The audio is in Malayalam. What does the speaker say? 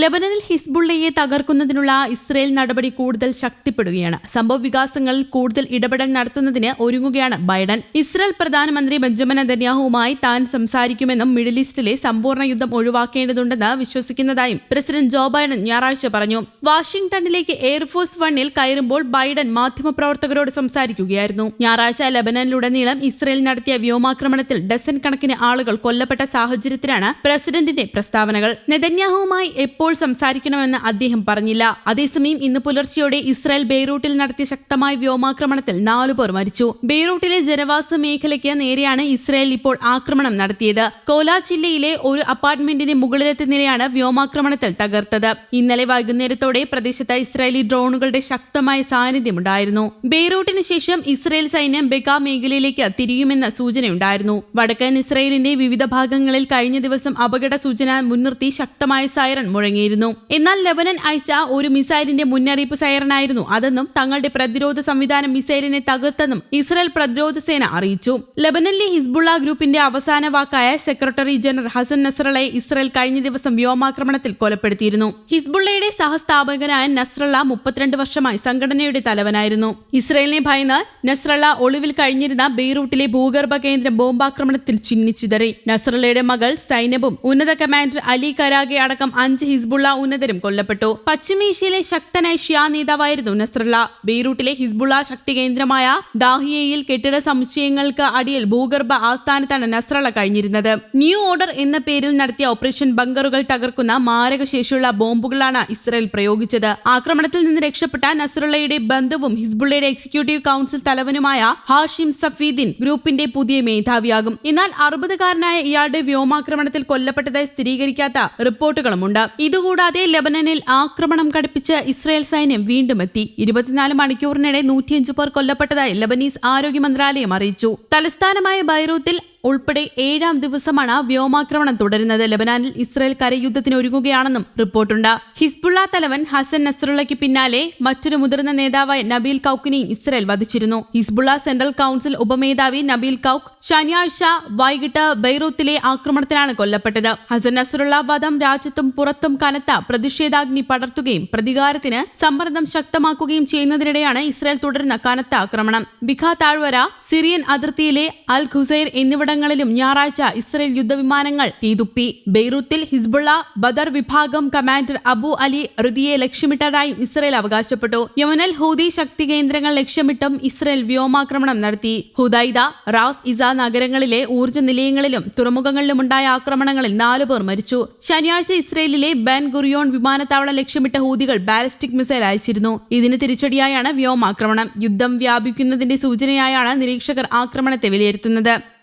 ലബനനിൽ ഹിസ്ബുള്ളയെ തകർക്കുന്നതിനുള്ള ഇസ്രയേൽ നടപടി കൂടുതൽ ശക്തിപ്പെടുകയാണ്. സംഭവ വികാസങ്ങളിൽ കൂടുതൽ ഇടപെടൽ നടത്തുന്നതിന് ഒരുങ്ങുകയാണ് ബൈഡൻ. ഇസ്രയേൽ പ്രധാനമന്ത്രി ബെഞ്ചമിൻ നെതന്യാഹുവുമായി താൻ സംസാരിക്കുമെന്നും മിഡിൽ ഈസ്റ്റിലെ സമ്പൂർണ യുദ്ധം ഒഴിവാക്കേണ്ടതുണ്ടെന്ന് വിശ്വസിക്കുന്നതായും പ്രസിഡന്റ് ജോ ബൈഡൻ ഞായറാഴ്ച പറഞ്ഞു. വാഷിംഗ്ടണിലേക്ക് എയർഫോഴ്സ് വണ്ണിൽ കയറുമ്പോൾ ബൈഡൻ മാധ്യമപ്രവർത്തകരോട് സംസാരിക്കുകയായിരുന്നു. ഞായറാഴ്ച ലബനനിലുടനീളം ഇസ്രയേൽ നടത്തിയ വ്യോമാക്രമണത്തിൽ ഡസൻ കണക്കിന് ആളുകൾ കൊല്ലപ്പെട്ട സാഹചര്യത്തിലാണ് പ്രസിഡന്റിന്റെ പ്രസ്താവനകൾ. നെതന്യാഹുവുമായി എപ്പോൾ സംസാരിക്കണമെന്ന് അദ്ദേഹം പറഞ്ഞില്ല. അതേസമയം ഇന്ന് പുലർച്ചെയോടെ ഇസ്രായേൽ ബെയ്റൂട്ടിൽ നടത്തിയ ശക്തമായ വ്യോമാക്രമണത്തിൽ നാലുപേർ മരിച്ചു. ബെയ്റൂട്ടിലെ ജനവാസ മേഖലയ്ക്ക് നേരെയാണ് ഇസ്രായേൽ ഇപ്പോൾ ആക്രമണം നടത്തിയത്. കോലാ ജില്ലയിലെ ഒരു അപ്പാർട്ട്മെന്റിന് മുകളിലത്തെ നിലയാണ് വ്യോമാക്രമണത്തിൽ തകർത്തത്. ഇന്നലെ വൈകുന്നേരത്തോടെ പ്രദേശത്ത് ഇസ്രായേലി ഡ്രോണുകളുടെ ശക്തമായ സാന്നിധ്യമുണ്ടായിരുന്നു. ബെയ്റൂട്ടിന് ശേഷം ഇസ്രായേൽ സൈന്യം ബെഗ മേഖലയിലേക്ക് തിരിയുമെന്ന സൂചനയുണ്ടായിരുന്നു. വടക്കൻ ഇസ്രായേലിന്റെ വിവിധ ഭാഗങ്ങളിൽ കഴിഞ്ഞ ദിവസം അപകട സൂചന മുൻനിർത്തി ശക്തമായ സൈറൺ മുഴങ്ങിയിരുന്നു എന്നാൽ ലെബനൻ അയച്ച ഒരു മിസൈലിന്റെ മുന്നറിയിപ്പ് സൈറനായിരുന്നു. അതെന്നും തങ്ങളുടെ പ്രതിരോധ സംവിധാനം മിസൈലിനെ തകർത്തെന്നും ഇസ്രായേൽ പ്രതിരോധ സേന അറിയിച്ചു. ലെബനനിലെ ഹിസ്ബുള്ള ഗ്രൂപ്പിന്റെ അവസാന വാക്കായ സെക്രട്ടറി ജനറൽ ഹസൻ നസ്രളയെ ഇസ്രായേൽ കഴിഞ്ഞ ദിവസം വ്യോമാക്രമണത്തിൽ കൊലപ്പെടുത്തിയിരുന്നു. ഹിസ്ബുള്ളയുടെ സഹസ്ഥാപകനായ നസ്രള്ള മുപ്പത്തിരണ്ട് വർഷമായി സംഘടനയുടെ തലവനായിരുന്നു. ഇസ്രായേലിനെ ഭയന്ന് നസ്രള്ള ഒളിവിൽ കഴിഞ്ഞിരുന്ന ബെയ്റൂട്ടിലെ ഭൂഗർഭ കേന്ദ്രം ബോംബാക്രമണത്തിൽ ചിഹ്നിച്ചിതറി നസ്രള്ളയുടെ മകൾ സൈനബും ഉന്നത കമാൻഡർ അലി കരാഗെ അടക്കം അഞ്ച് ഹിസ്ബുള്ള ഉന്നതരും കൊല്ലപ്പെട്ടു. പശ്ചിമേഷ്യയിലെ ശക്തനായ ഷിയ നേതാവായിരുന്നു നസ്രല്ല. ബെയ്റൂട്ടിലെ ഹിസ്ബുള്ള ശക്തി കേന്ദ്രമായ ദാഹിയയിൽ കെട്ടിട സമുച്ചയങ്ങൾക്ക് അടിയിൽ ഭൂഗർഭ ആസ്ഥാനത്താണ് നസ്രള്ള കഴിഞ്ഞിരുന്നത്. ന്യൂ ഓർഡർ എന്ന പേരിൽ നടത്തിയ ഓപ്പറേഷൻ ബങ്കറുകൾ തകർക്കുന്ന മാരകശേഷിയുള്ള ബോംബുകളാണ് ഇസ്രയേൽ പ്രയോഗിച്ചത്. ആക്രമണത്തിൽ നിന്ന് രക്ഷപ്പെട്ട നസ്രുള്ളയുടെ ബന്ധുവും ഹിസ്ബുള്ളയുടെ എക്സിക്യൂട്ടീവ് കൗൺസിൽ തലവനുമായ ഹാഷിം സഫീദിൻ ഗ്രൂപ്പിന്റെ പുതിയ മേധാവിയാകും. എന്നാൽ അറുപതുകാരനായ ഇയാളുടെ വ്യോമാക്രമണത്തിൽ കൊല്ലപ്പെട്ടതായി സ്ഥിരീകരിക്കാത്ത റിപ്പോർട്ടുകളുമുണ്ട്. ഇതുകൂടാതെ ലെബനനിൽ ആക്രമണം കടുപ്പിച്ച് ഇസ്രായേൽ സൈന്യം വീണ്ടും എത്തി. ഇരുപത്തിനാല് മണിക്കൂറിനിടെ നൂറ്റിയഞ്ചു പേർ കൊല്ലപ്പെട്ടതായി ലെബനീസ് ആരോഗ്യ മന്ത്രാലയം അറിയിച്ചു. തലസ്ഥാനമായ ബൈറൂത്തിൽ ഉൾപ്പെടെ ഏഴാം ദിവസമാണ് വ്യോമാക്രമണം തുടരുന്നത്. ലബനാനിൽ ഇസ്രായേൽ കരയുദ്ധത്തിന് ഒരുങ്ങുകയാണെന്നും റിപ്പോർട്ടുണ്ട്. ഹിസ്ബുള്ള തലവൻ ഹസൻ നസ്രുള്ളയ്ക്ക് പിന്നാലെ മറ്റൊരു മുതിർന്ന നേതാവായ നബീൽ കൌക്കിനെയും ഇസ്രായേൽ വധിച്ചിരുന്നു. ഹിസ്ബുള്ള സെൻട്രൽ കൌൺസിൽ ഉപമേധാവി നബീൽ കൌക്ക് ശനിയാഴ്ച വൈകിട്ട് ബൈറൂത്തിലെ ആക്രമണത്തിലാണ് കൊല്ലപ്പെട്ടത്. ഹസൻ നസ്രുള്ള വധം രാജ്യത്തും പുറത്തും കനത്ത പ്രതിഷേധാഗ്നി പടർത്തുകയും പ്രതികാരത്തിന് സമ്മർദ്ദം ശക്തമാക്കുകയും ചെയ്യുന്നതിനിടെയാണ് ഇസ്രായേൽ തുടരുന്ന കനത്ത ആക്രമണം. ബിഖ താഴ്വര സിറിയൻ അതിർത്തിയിലെ അൽ ഖുസൈർ എന്നിവിടങ്ങളിലും ഞായറാഴ്ച ഇസ്രയേൽ യുദ്ധവിമാനങ്ങൾ തീതുപ്പി. ബെയ്റൂത്തിൽ ഹിസ്ബുള്ള ബദർ വിഭാഗം കമാൻഡർ അബു അലി റുദിയെ ലക്ഷ്യമിട്ടതായും ഇസ്രയേൽ അവകാശപ്പെട്ടു. യമനൽ ഹൂതി ശക്തി കേന്ദ്രങ്ങൾ ലക്ഷ്യമിട്ടും ഇസ്രയേൽ വ്യോമാക്രമണം നടത്തി. ഹുദൈദ റാസ് ഇസ നഗരങ്ങളിലെ ഊർജ നിലയങ്ങളിലും തുറമുഖങ്ങളിലുമുണ്ടായ ആക്രമണങ്ങളിൽ നാലുപേർ മരിച്ചു. ശനിയാഴ്ച ഇസ്രയേലിലെ ബെൻ ഗുറിയോൺ വിമാനത്താവളം ലക്ഷ്യമിട്ട ഹൂദികൾ ബാലിസ്റ്റിക് മിസൈൽ അയച്ചിരുന്നു. ഇതിന് തിരിച്ചടിയായാണ് വ്യോമാക്രമണം. യുദ്ധം വ്യാപിക്കുന്നതിന്റെ സൂചനയായാണ് നിരീക്ഷകർ ആക്രമണത്തെ വിലയിരുത്തുന്നത്.